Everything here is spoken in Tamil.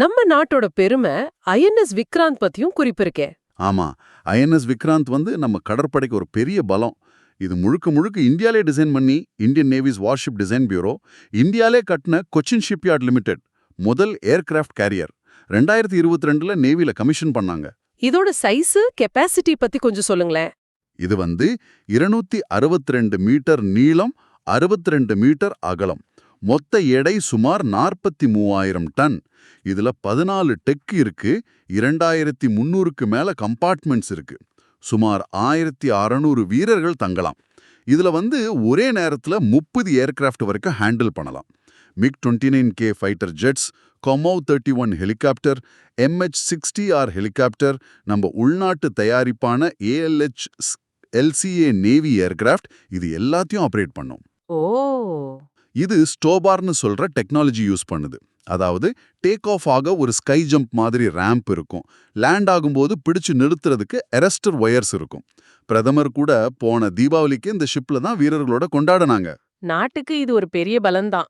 நம்ம நாட்டோட பெருமை ஐஎன்எஸ் விக்ராந்த் பத்தியும் குறிப்பிருக்கே. ஆமா ஐஎன்எஸ் விக்ராந்த் வந்து நம்ம கடற்படைக்கு ஒரு பெரிய பலம். இது முழுக்க முழுக்க இந்தியாலே டிசைன் பண்ணி Indian Navy's warship design bureau இந்தியாலே கட்டின கொச்சின் ஷிப்யார்ட் லிமிடெட் முதல் ஏர்கிராஃப்ட் கேரியர். ரெண்டாயிரத்தி இருபத்தி ரெண்டுல நேவில கமிஷன் பண்ணாங்க. இதோட சைஸ் கெப்பாசிட்டி பத்தி கொஞ்சம் சொல்லுங்களேன். இது வந்து இருநூத்தி அறுபத்தி ரெண்டு மீட்டர் நீளம் அறுபத்தி ரெண்டு மீட்டர் அகலம். மொத்த எடை சுமார் நாற்பத்தி மூவாயிரம் டன். இதுல பதினாலு டெக் இருக்கு இரண்டாயிரத்தி முந்நூறுக்கு மேல கம்பார்ட்மெண்ட்ஸ் இருக்கு. சுமார் ஆயிரத்தி அறநூறு வீரர்கள் தங்கலாம். இதுல வந்து ஒரே நேரத்துல முப்பது ஏர்கிராஃப்ட் வரைக்கும் ஹேண்டில் பண்ணலாம். MiG twenty nine K fighter jets Kamov thirty one helicopter MH sixty R helicopter நம்ம உள்நாட்டு தயாரிப்பான ஏஎல்ஹெச் எல்சிஏ நேவி ஏர்கிராஃப்ட் இது எல்லாத்தையும் ஆப்ரேட் பண்ணும். ஓ! இது ஸ்டோபார்னு சொல்ற டெக்னாலஜி யூஸ் பண்ணுது. அதாவது டேக் ஆஃப் ஆக ஒரு ஸ்கை ஜம்ப் மாதிரி ரேம்ப் இருக்கும். லேண்ட் ஆகும்போது பிடிச்சு நிறுத்துறதுக்கு எரஸ்டர் ஒயர்ஸ் இருக்கும். பிரதமர் கூட போன தீபாவளிக்கு இந்த ஷிப்ல தான் வீரர்களோட கொண்டாடினாங்க. நாட்டுக்கு இது ஒரு பெரிய பலம்தான்.